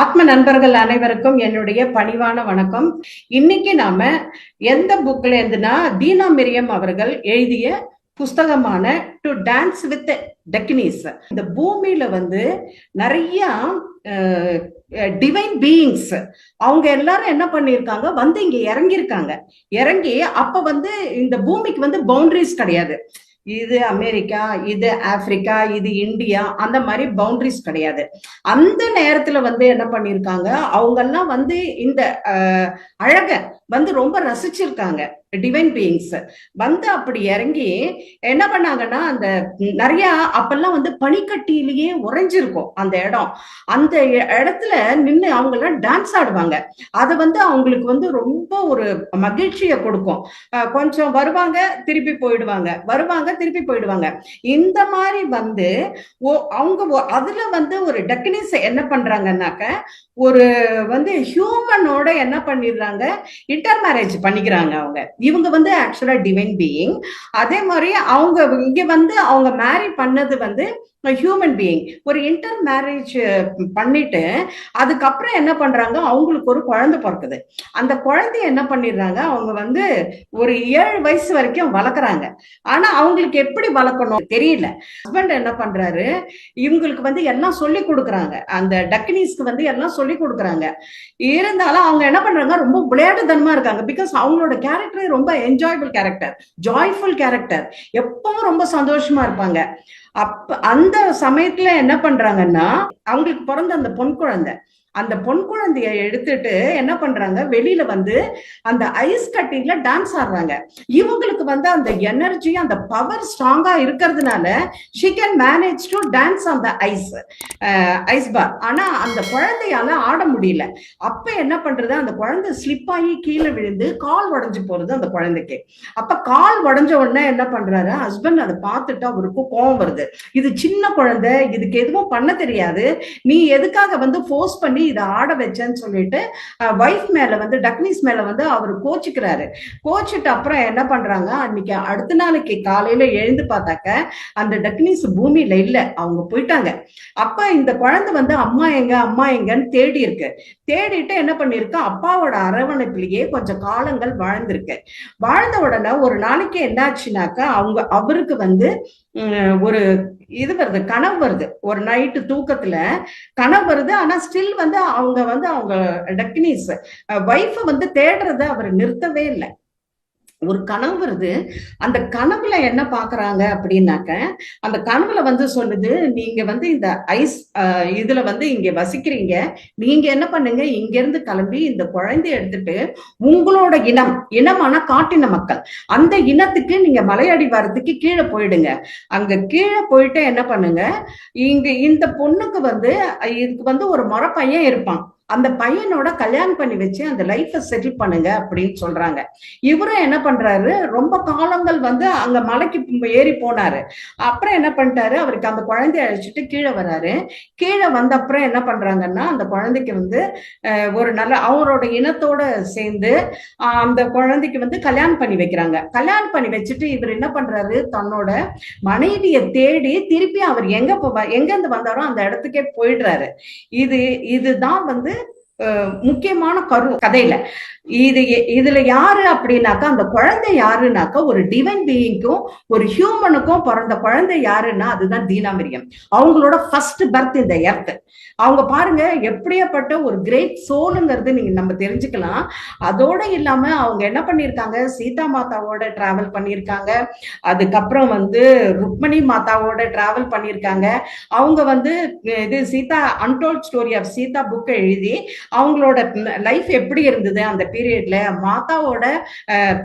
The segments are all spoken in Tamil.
ஆத்ம நண்பர்கள் அனைவருக்கும் என்னுடைய பணிவான வணக்கம். இன்னைக்கு நாம எந்த புக்ல இருந்துன்னா தீனா மிரியம் அவர்கள் எழுதிய புஸ்தகமான டு டான்ஸ் வித் டெக்னிஸ் இந்த பூமியில வந்து நிறைய டிவைன் பீயிங்ஸ் அவங்க எல்லாரும் என்ன பண்ணிருக்காங்க வந்து இங்க இறங்கியிருக்காங்க. இறங்கி அப்ப வந்து இந்த பூமிக்கு வந்து பவுண்டரிஸ் கிடையாது. இது அமெரிக்கா இது ஆப்பிரிக்கா இது இந்தியா அந்த மாதிரி பவுண்டரிஸ் கிடையாது. அந்த நேரத்துல வந்து என்ன பண்ணிருக்காங்க அவங்க எல்லாம் வந்து இந்த அழக வந்து ரொம்ப ரசிச்சிருக்காங்க. டிவைன் பீயிங்ஸ் வந்து அப்படி இறங்கி என்ன பண்ணாங்கன்னா அந்த நிறைய அப்பெல்லாம் வந்து பனிக்கட்டியிலேயே உறைஞ்சிருக்கும் அந்த இடம். அந்த இடத்துல நின்று அவங்கெல்லாம் டான்ஸ் ஆடுவாங்க. அது வந்து அவங்களுக்கு வந்து ரொம்ப ஒரு மகிழ்ச்சியை கொடுக்கும். கொஞ்சம் வருவாங்க திருப்பி போயிடுவாங்க. வருவாங்க திருப்பி போயிடுவாங்க. இந்த மாதிரி வந்து ஓ- அவங்க அதுல வந்து ஒரு டெக்னிஸ் என்ன பண்றாங்கன்னாக்க ஒரு வந்து ஹியூமனோட என்ன பண்ணிடுறாங்க இன்டர் மேரேஜ் பண்ணிக்கிறாங்க அவங்க. இவங்க வந்து ஆக்சுவலா டிவைன் பீயிங் அதே மாதிரி அவங்க இங்க வந்து அவங்க மேரி பண்ணது வந்து ஹியூமன் பீயிங் ஒரு இன்டர் மேரேஜ் பண்ணிட்டு அதுக்கப்புறம் என்ன பண்றாங்க? அவங்களுக்கு ஒரு குழந்தை பிறக்குது. அந்த குழந்தைய என்ன பண்ணிடுறாங்க? அவங்க வந்து ஒரு ஏழு வயசு வரைக்கும் வளர்க்குறாங்க. ஆனா அவங்களுக்கு எப்படி வளர்க்கணும்? தெரியல. ஹஸ்பண்ட் என்ன பண்றாரு? இவங்களுக்கு வந்து எல்லாம் சொல்லி கொடுக்குறாங்க. அந்த டக்னீஸ்க்கு வந்து எல்லாம் சொல்லி கொடுக்குறாங்க. இருந்தாலும் அவங்க என்ன பண்றாங்க? ரொம்ப விளையாட்டுத்தனமா இருக்காங்க. பிகாஸ் அவங்களோட கேரக்டர் ரொம்ப என்ஜாயபிள் கேரக்டர் ஜாய்ஃபுல் கேரக்டர் எப்பவும் ரொம்ப சந்தோஷமா இருப்பாங்க. அப்ப அந்த சமயத்துல என்ன பண்றாங்கன்னா அவங்களுக்கு பிறந்த அந்த பொன் குழந்தை. அந்த பொன் குழந்தைய எடுத்துட்டு என்ன பண்றாங்க? வெளியில வந்து அந்த ஐஸ் கட்டிங்ல டான்ஸ் ஆடுறாங்க. இவங்களுக்கு வந்து அந்த எனர்ஜி அந்த பவர் ஸ்ட்ராங்கா இருக்கிறதுனால she can manage to dance on the ice ice பார் ஆனா அந்த குழந்தையால ஆட முடியல. அப்ப என்ன பண்றது? அந்த குழந்தை ஸ்லிப் ஆகி கீழே விழுந்து கால் உடஞ்சு போறது அந்த குழந்தைக்கு. அப்ப கால் உடஞ்ச உடனே என்ன பண்றாரு? ஹஸ்பண்ட் அதை பார்த்துட்டு அவருக்கு கோவம் வருது. இது சின்ன குழந்தை இதுக்கு எதுவும் பண்ண தெரியாது. நீ எதுக்காக வந்து ஃபோர்ஸ் பண்ணி இதை ஆட வச்சேன்னு சொல்லிட்டு ஒய்ஃப் மேல வந்து டக்னிஸ் மேல வந்து அவர் கோச்சிக்கிறாரு. கோச்சிட்டு அப்புறம் என்ன பண்றாங்க அன்னைக்கு அடுத்த நாளைக்கு காலையில எழுந்து பார்த்தாக்க அந்த டக்னிஸ் பூமியில இல்ல. அவங்க போயிட்டாங்க. அப்ப இந்த குழந்தை வந்து அம்மா எங்க அம்மா எங்கன்னு தேடி இருக்கு. தேடிட்டு என்ன பண்ணிருக்கு? அப்பாவோட அரவணைப்பிலேயே கொஞ்சம் காலங்கள் வாழ்ந்திருக்கு. வாழ்ந்த உடனே ஒரு நாளைக்கு என்னாச்சுனாக்கா அவங்க அவருக்கு வந்து ஒரு இது வருது கனவு வருது. ஒரு நைட்டு தூக்கத்துல கனவு வருது. ஆனா ஸ்டில் வந்து அவங்க வந்து அவங்க டெக்னிஸ் ஒய்ஃபை வந்து தேடுறத அவர் நிறுத்தவே இல்லை. ஒரு கனவு வருது. அந்த கனவுல என்ன பாக்குறாங்க அப்படின்னாக்க அந்த கனவுல வந்து சொல்லுது நீங்க வந்து இந்த ஐஸ் இதுல வந்து இங்க வசிக்கிறீங்க. நீங்க என்ன பண்ணுங்க இங்க இருந்து கிளம்பி இந்த குழந்தைய எடுத்துட்டு உங்களோட இனம் இனமான காட்டின மக்கள் அந்த இனத்துக்கு நீங்க மலையடி மலையடிவாரத்துக்கு கீழே போயிடுங்க. அங்க கீழே போயிட்டு என்ன பண்ணுங்க இங்க இந்த பொண்ணுக்கு வந்து இதுக்கு வந்து ஒரு மொர பையன் இருப்பான். அந்த பையனோட கல்யாணம் பண்ணி வச்சு அந்த லைஃப்பை செட்டில் பண்ணுங்க அப்படின்னு சொல்றாங்க. இவரும் என்ன பண்றாரு? ரொம்ப காலங்கள் வந்து அங்க மலைக்கு ஏறி போனாரு. அப்புறம் என்ன பண்ணிட்டாரு? அவருக்கு அந்த குழந்தைய அழைச்சிட்டு கீழே வராரு. கீழே வந்த அப்புறம் என்ன பண்றாங்கன்னா அந்த குழந்தைக்கு வந்து ஒரு நல்ல அவரோட இனத்தோட சேர்ந்து அந்த குழந்தைக்கு வந்து கல்யாணம் பண்ணி வைக்கிறாங்க. கல்யாணம் பண்ணி வச்சுட்டு இவர் என்ன பண்றாரு? தன்னோட மனைவியை தேடி திருப்பி அவர் எங்க எங்க இருந்து வந்தாரோ அந்த இடத்துக்கே போயிடுறாரு. இது இதுதான் வந்து முக்கியமான கரு கதையில. இது இதுல யாரு அப்படின்னாக்கா அந்த குழந்தை யாருனாக்கா ஒரு டிவைன் பீயிங்க்கும் ஒரு ஹியூமனுக்கும் பிறந்த குழந்தை யாருன்னா அதுதான் தீனாமிரியம் அவங்களோட ஃபர்ஸ்ட் பர்த் இந்த எர்த் அவங்க பாருங்க எப்படியாப்பட்ட ஒரு கிரேட் சோலுங்கிறது நீங்க நம்ம தெரிஞ்சுக்கலாம். அதோட இல்லாம அவங்க என்ன பண்ணியிருக்காங்க சீதா மாதாவோட டிராவல் பண்ணியிருக்காங்க. அதுக்கப்புறம் வந்து ருக்மணி மாதாவோட டிராவல் பண்ணியிருக்காங்க. அவங்க வந்து இது Sita untold story of Sita புக்கை எழுதி அவங்களோட லைஃப் எப்படி இருந்தது அந்த பீரியட்ல மாதாவோட அஹ்,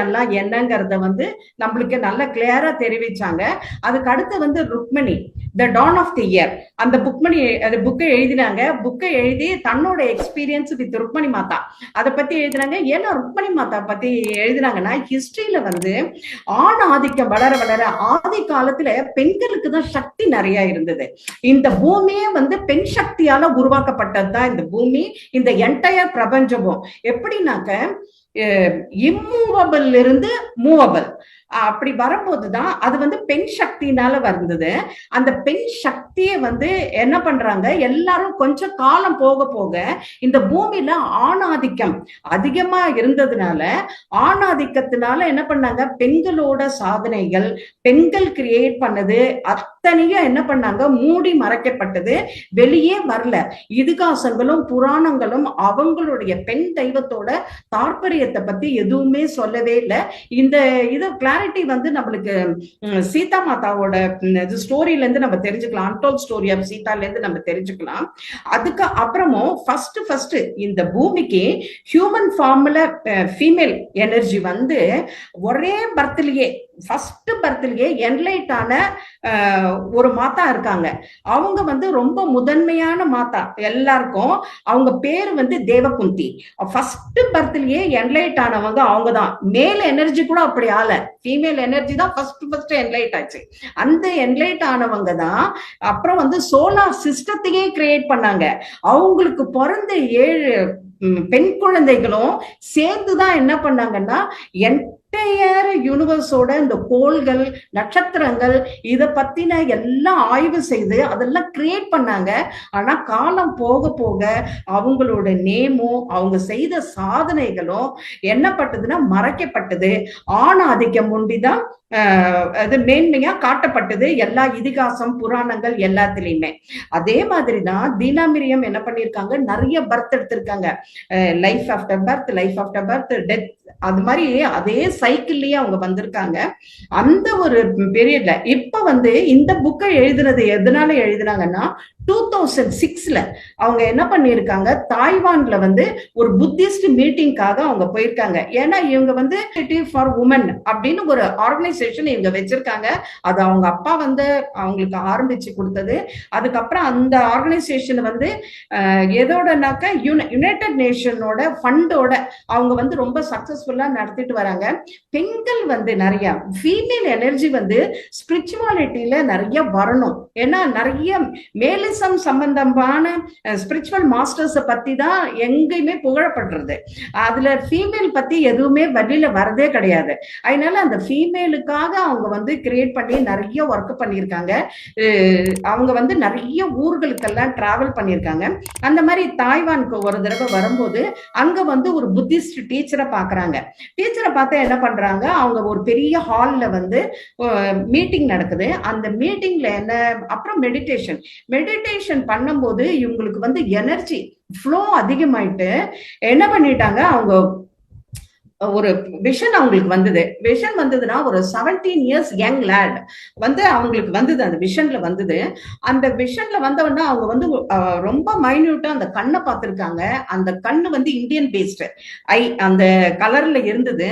எல்லாம் என்னங்கிறத வந்து நம்மளுக்கு நல்ல கிளியரா தெரிவிச்சாங்க. அதுக்கு அடுத்து வந்து Rukmani. The dawn of the year அந்த புக்மணி அந்த புக்கை எழுதினாங்க. புக்கை எழுதி தன்னோட எக்ஸ்பீரியன்ஸ் வித் ருக்மணி மாதா. அதை பத்தி எழுதினாங்க. ஏன்னா ருக்மணி மாதா பத்தி எழுதினாங்கன்னா ஹிஸ்டரியில வந்து ஆண் ஆதிக்கம் வளர வளர ஆதி காலத்துல பெண்களுக்கு தான் சக்தி நிறைய இருந்தது. இந்த பூமியே வந்து பெண் சக்தியால உருவாக்கப்பட்டது தான் இந்த பூமி. இந்த என்டையர் பிரபஞ்சமும். எப்படின்னாக்க இம்மூவபிள் இருந்து மூவபிள் அப்படி வரும்போதுதான் அது வந்து பெண் சக்தினால வந்தது. அந்த பெண் சக்தியை வந்து என்ன பண்றாங்க? எல்லாரும் கொஞ்சம் காலம் போக போக இந்த பூமியில ஆணாதிக்கம் அதிகமா இருந்ததுனால ஆணாதிக்கத்தினால என்ன பண்ணாங்க? பெண்களோட சாதனைகள் பெண்கள் கிரியேட் பண்ணது அத்தனையும் என்ன பண்ணாங்க? மூடி மறைக்கப்பட்டது. வெளியே வரல. இதிகாசங்களும் புராணங்களும் அவங்களுடைய பெண் தெய்வத்தோட தாற்பயத்தை பத்தி எதுவுமே சொல்லவே இல்லை. இந்த இது கிளாரிட்டி வந்து நம்மளுக்கு சீதா மாதாவோட இது ஸ்டோரியில இருந்து நம்ம தெரிஞ்சுக்கலாம். அன்டோல் ஸ்டோரி ஆஃப் சீதால இருந்து நம்ம தெரிஞ்சுக்கலாம். அதுக்கு அப்புறமும் ஃபர்ஸ்ட் ஃபர்ஸ்ட் இந்த பூமிக்கு ஹியூமன் ஃபார்ம்ல ஃபீமேல் எனர்ஜி வந்து ஒரே பர்த்லயே ஃபர்ஸ்ட் பர்த்லயே என்லைட் ஆன ஒரு மாத்தா இருக்காங்க. அவங்க வந்து ரொம்ப முதன்மையான மாத்தா எல்லாருக்கும். அவங்க பேர் வந்து தேவகுந்தி. ஃபர்ஸ்ட் பர்த்லயே என்லைட் ஆனவங்க அவங்க தான் மேல் எனர்ஜி கூட அப்படி ஆல ஃபீமேல் எனர்ஜி தான் ஃபர்ஸ்ட் ஃபர்ஸ்ட் என்லைட் ஆச்சு. அந்த என்லைட் ஆனவங்க தான் அப்புறம் வந்து சோலார் சிஸ்டத்தையே கிரியேட் பண்ணாங்க. அவங்களுக்கு பிறந்த ஏழு பெண் குழந்தைகளும் சேர்ந்து தான் என்ன பண்ணாங்கன்னா என் ஒட்டையேற யூனிவர்ஸோட இந்த கோள்கள் நட்சத்திரங்கள் இத பத்தின எல்லாம் ஆய்வு செய்து அதெல்லாம் கிரியேட் பண்ணாங்க. ஆனா காலம் போக போக அவங்களோட நேமும் அவங்க செய்த சாதனைகளும் என்னப்பட்டதுன்னா மறைக்கப்பட்டது. ஆண் ஆதிக்கம் ஒண்டிதான் அது மேன்மையா காட்டப்பட்டது எல்லா இதிகாசம் புராணங்கள் எல்லாத்துலயுமே. அதே மாதிரிதான் தீனாமிரியம் என்ன பண்ணிருக்காங்க? நிறைய பர்த் எடுத்திருக்காங்க. Life after birth life after birth death அது மாதிரி அதே சைக்கிள்லயே அவங்க வந்திருக்காங்க. அந்த ஒரு பீரியட்ல இப்ப வந்து இந்த புக்கை எழுதுனது எதனால எழுதுனாங்கன்னா டூ தௌசண்ட் சிக்ஸ்ல அவங்க என்ன பண்ணியிருக்காங்க? தாய்வான்ல வந்து ஒரு புத்திஸ்ட் மீட்டிங்காக அவங்க போயிருக்காங்க. ஏன்னா இவங்க வந்து ஃபார் உமன் அப்படின்னு ஒரு ஆர்கனைசேஷன் இவங்க வச்சிருக்காங்க. அது அவங்க அப்பா வந்து அவங்களுக்கு ஆரம்பிச்சு கொடுத்தது. அதுக்கப்புறம் அந்த ஆர்கனைசேஷன் வந்து எதோடனாக்க யுனைடெட் நேஷனோட ஃபண்டோட அவங்க வந்து ரொம்ப சக்சஸ்ஃபுல்லா நடத்திட்டு வராங்க. பெண்கள் வந்து நிறைய ஃபீமேல் எனர்ஜி வந்து ஸ்பிரிச்சுவாலிட்டியில நிறைய வரணும். ஏன்னா நிறைய மேலிசம் சம்பந்தமான ஸ்பிரிச்சுவல் மாஸ்டர்ஸை பத்தி தான் எங்கேயுமே புகழப்படுறது. அதுல ஃபீமேல் பத்தி எதுவுமே வெளியில வரதே கிடையாது. அதனால அந்த ஃபீமேலுக்காக அவங்க வந்து கிரியேட் பண்ணி நிறைய ஒர்க் பண்ணியிருக்காங்க. அவங்க வந்து நிறைய ஊர்களுக்கெல்லாம் டிராவல் பண்ணியிருக்காங்க. அந்த மாதிரி தாய்வானுக்கு ஒரு தடவை வரும்போது அங்க வந்து ஒரு புத்திஸ்ட் டீச்சரை பாக்குறாங்க. டீச்சரை பார்த்தா என்ன பண்றாங்க? அவங்க ஒரு பெரிய ஹால்ல வந்து மீட்டிங் நடக்குது. அந்த மீட்டிங்ல என்ன அப்புறம் மெடிடேஷன் மெடிடேஷன் பண்ணும்போது இவங்களுக்கு வந்து எனர்ஜி ஃப்ளோ அதிகமாயிட்டு என்ன பண்ணிட்டாங்க? அவங்க ஒரு விஷன் அவங்களுக்கு வந்தது. விஷன் வந்ததுன்னா ஒரு செவன்டீன் இயர்ஸ் யங் லேட் வந்து அவங்களுக்கு வந்தது அந்த விஷன்ல வந்தது. அந்த விஷன்ல வந்தவொடனே அவங்க வந்து ரொம்ப மைன்யூட்டா அந்த கண்ணை பார்த்துருக்காங்க. அந்த கண்ணு வந்து இந்தியன் பேஸ்டு ஐ அந்த கலர்ல இருந்தது.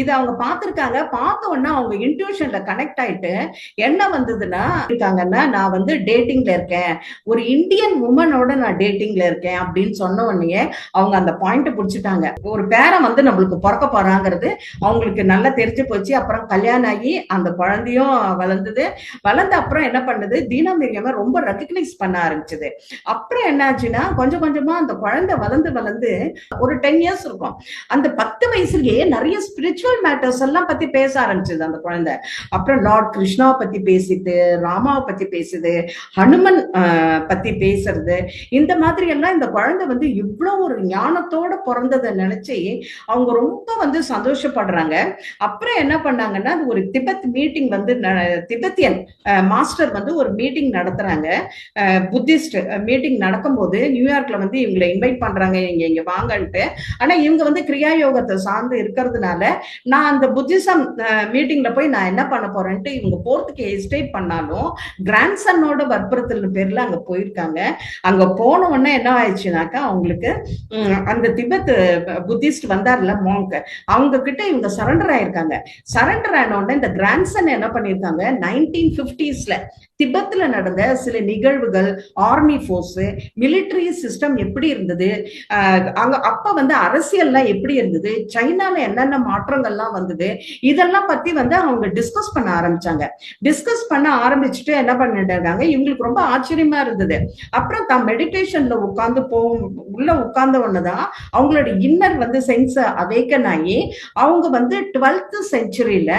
இது அவங்க பார்த்திருக்காங்க. பார்த்த உடனே அவங்க இன்ட்யூஷன்ல கனெக்ட் ஆயிட்டு என்ன வந்ததுன்னா இருக்காங்கன்னா நான் வந்து டேட்டிங்ல இருக்கேன். ஒரு இந்தியன் உமனோட நான் டேட்டிங்ல இருக்கேன் அப்படின்னு சொன்ன உடனே அவங்க அந்த பாயிண்ட் பிடிச்சிட்டாங்க. ஒரு பேரை வந்து நம்மளுக்கு பிறக்க போறாங்கிறது அவங்களுக்கு நல்லா தெரிஞ்சு போச்சு. அப்புறம் கல்யாணம் ஆகி அந்த குழந்தையும் வளர்ந்தது. வளர்ந்த அப்புறம் என்ன பண்ணுது? தீனா மிரியம ரொம்ப ரெக்கக்னைஸ் பண்ண ஆரம்பிச்சது. அப்புறம் என்னாச்சுன்னா கொஞ்சம் கொஞ்சமா அந்த குழந்தை வளர்ந்து வளர்ந்து ஒரு டென் இயர்ஸ் இருக்கும். அந்த பத்து வயசுலயே நிறைய ஸ்பிரிச்சுவல் மேட்டர்ஸ் எல்லாம் பத்தி பேச ஆரம்பிச்சது அந்த குழந்தை. அப்புறம் லார்ட் கிருஷ்ணாவை பத்தி பேசிது ராமாவை பத்தி பேசுது ஹனுமன் பத்தி பேசுறது. இந்த மாதிரி எல்லாம் இந்த குழந்தை வந்து இவ்வளவு ஒரு ஞானத்தோட பிறந்ததை நினைச்சு அவங்க ரொம்ப வந்து சந்தோஷப்படுறாங்க. அப்புறம் என்ன பண்ணாங்கன்னா அது ஒரு திபெத் மீட்டிங் வந்து ந- திபெத்தியன் மாஸ்டர் வந்து ஒரு மீட்டிங் நடத்துறாங்க. புத்திஸ்ட் மீட்டிங் நடக்கும்போது நியூயார்க்ல வந்து இவங்களை இன்வைட் பண்றாங்க. இங்க இங்க வாங்கன்ட்டு. ஆனா இவங்க வந்து கிரியா யோகத்தை சார்ந்து இருக்கிறதுனால நான் அந்த புத்திசம் மீட்டிங்ல போய் நான் என்ன பண்ண போறேன்ட்டு இவங்க போறதுக்கு ஹெசிடேட் பண்ணாலும் கிராண்ட்சன்னோட வற்புறுத்தல் பேர்ல அங்க போயிருக்காங்க. அங்க போன உடனே என்ன ஆயிடுச்சுனாக்கா அவங்களுக்கு அந்த திபெத் புத்திஸ்ட் வந்தார்ல மோங்க் அவங்க கிட்ட இவங்க சரண்டர் ஆயிருக்காங்க. சரண்டர் ஆன உடனே இந்த கிராண்ட்சன் என்ன பண்ணிருக்காங்க நைன்டீன் பிப்டிஸ்ல திபெத்ல நடந்த சில நிகழ்வுகள் ஆர்மி ஃபோர்ஸு மிலிட்டரி சிஸ்டம் எப்படி இருந்தது? அங்கே அங்க அப்ப வந்து அரசியல்லாம் எப்படி இருந்தது? சைனால என்னென்ன மாற்றங்கள்லாம் வந்தது? இதெல்லாம் பத்தி வந்து அவங்க டிஸ்கஸ் பண்ண ஆரம்பிச்சாங்க. டிஸ்கஸ் பண்ண ஆரம்பிச்சுட்டு என்ன பண்ணிட்டு இருக்காங்க இவங்களுக்கு ரொம்ப ஆச்சரியமா இருந்தது. அப்புறம் தான் மெடிடேஷன்ல உட்கார்ந்து போ உள்ள உட்கார்ந்த தான் அவங்களோட இன்னர் வந்து சென்ஸ் அவேக்கன் ஆகி அவங்க வந்து டுவெல்த் செஞ்சுரியில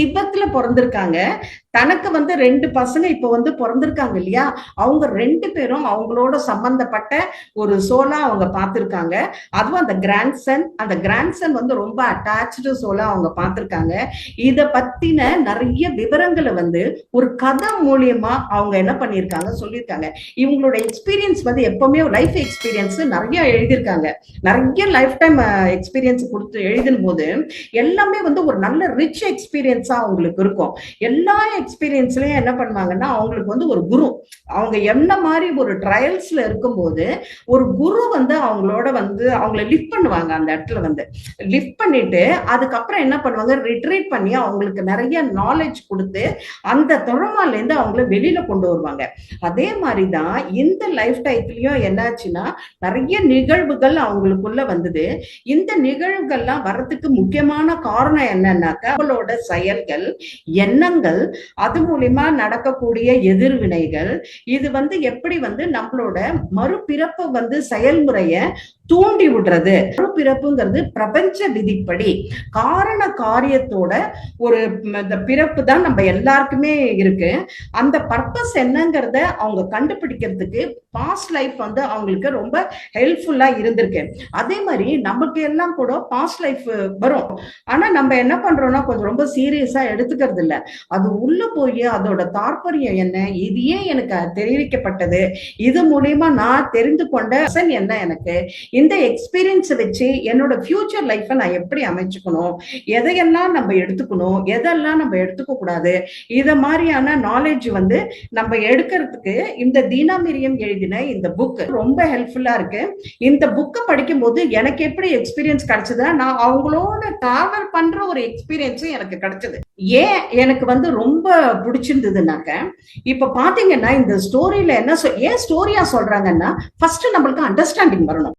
திபெத்ல பிறந்திருக்காங்க. தனக்கு வந்து ரெண்டு பசங்க இப்ப வந்து பிறந்திருக்காங்க இல்லையா? அவங்க ரெண்டு பேரும் அவங்களோட சம்பந்தப்பட்ட ஒரு சோலா அவங்க பார்த்திருக்காங்க. அதுவும் அந்த கிராண்ட்சன் அந்த கிராண்ட்சன் வந்து ரொம்ப அட்டாச்சு சோலா அவங்க பார்த்திருக்காங்க. இத பத்தின நிறைய விவரங்களை வந்து ஒரு கதை மூலியமா அவங்க என்ன பண்ணியிருக்காங்க சொல்லியிருக்காங்க. இவங்களோட எக்ஸ்பீரியன்ஸ் வந்து எப்பவுமே லைஃப் எக்ஸ்பீரியன்ஸ் நிறைய எழுதியிருக்காங்க. நிறைய லைஃப் டைம் எக்ஸ்பீரியன்ஸ் கொடுத்து எழுதும் போது எல்லாமே வந்து ஒரு நல்ல ரிச் எக்ஸ்பீரியன்ஸ் அவங்களுக்கு இருக்கும். எல்லா எக்ஸ்பீரியன்ஸ்லயும் என்ன பண்ணுவாங்கன்னா அவங்களுக்கு வந்து ஒரு குரு. அவங்க என்ன மாதிரி ஒரு ட்ரையல்ஸ்ல இருக்கும்போது ஒரு குரு வந்து அவங்களோட வந்து அவங்கள லிஃப்ட் பண்ணுவாங்க அந்த இடத்துல வந்து. லிஃப்ட் பண்ணிட்டு அதுக்கப்புறம் என்ன பண்ணுவாங்க ரிட்ரீட் பண்ணி அவங்களுக்கு நிறைய நாலேஜ் கொடுத்து அந்த தொழமால இருந்து அவங்கள வெளியில கொண்டு வருவாங்க. அதே மாதிரிதான் இந்த லைஃப் டைத்துலயும் என்னாச்சுன்னா நிறைய நிகழ்வுகள் அவங்களுக்குள்ள வந்தது. இந்த நிகழ்வுகள்லாம் வர்றதுக்கு முக்கியமான காரணம் என்னன்னாக்கா அவங்களோட செயல்கள் எண்ணங்கள் அது மூலியமா நடக்கக்கூடிய எதிர்வினைகள் இது வந்து எப்படி வந்து நம்மளோட மறுபிறப்பு வந்து செயல்முறைய தூண்டி விடுறது. பிறப்புங்கிறது பிரபஞ்ச விதிப்படி காரண காரியத்தோட ஒரு பிறப்பு தான் நம்ம எல்லாருக்குமே இருக்கு. அந்த பர்பஸ் என்னங்கிறத அவங்க கண்டுபிடிக்கிறதுக்கு பாஸ்ட் லைஃப் வந்து அவங்களுக்கு ரொம்ப ஹெல்ப்ஃபுல்லா இருந்திருக்கு. அதே மாதிரி நமக்கு எல்லாம் கூட பாஸ்ட் லைஃப் வரும். ஆனா நம்ம என்ன பண்றோம்னா கொஞ்சம் ரொம்ப சீரியஸா எடுத்துக்கிறது இல்ல. அது உள்ள போய் அதோட தாற்பயம் என்ன? இது ஏன் எனக்கு தெரிவிக்கப்பட்டது? இது மூலியமா நான் தெரிந்து கொண்ட என்ன எனக்கு? இந்த எக்ஸ்பீரியன்ஸை வச்சு என்னோட ஃபியூச்சர் லைஃப்பை நான் எப்படி அமைச்சுக்கணும்? எதையெல்லாம் நம்ம எடுத்துக்கணும்? எதெல்லாம் நம்ம எடுத்துக்க கூடாது? இதை மாதிரியான நாலேஜ் வந்து நம்ம எடுக்கிறதுக்கு இந்த தீனாமிரியம் எழுதின இந்த புக் ரொம்ப ஹெல்ப்ஃபுல்லா இருக்கு. இந்த புக்கை படிக்கும்போது எனக்கு எப்படி எக்ஸ்பீரியன்ஸ் கிடைச்சதுன்னா நான் அவங்களோட டிராவல் பண்ற ஒரு எக்ஸ்பீரியன்ஸும் எனக்கு கிடைச்சது. ஏன் எனக்கு வந்து ரொம்ப பிடிச்சிருந்ததுனாக்க இப்ப பாத்தீங்கன்னா இந்த ஸ்டோரியில என்ன சொல் ஏன் ஸ்டோரியா சொல்றாங்கன்னா ஃபர்ஸ்ட் நம்மளுக்கு அண்டர்ஸ்டாண்டிங் வரணும்.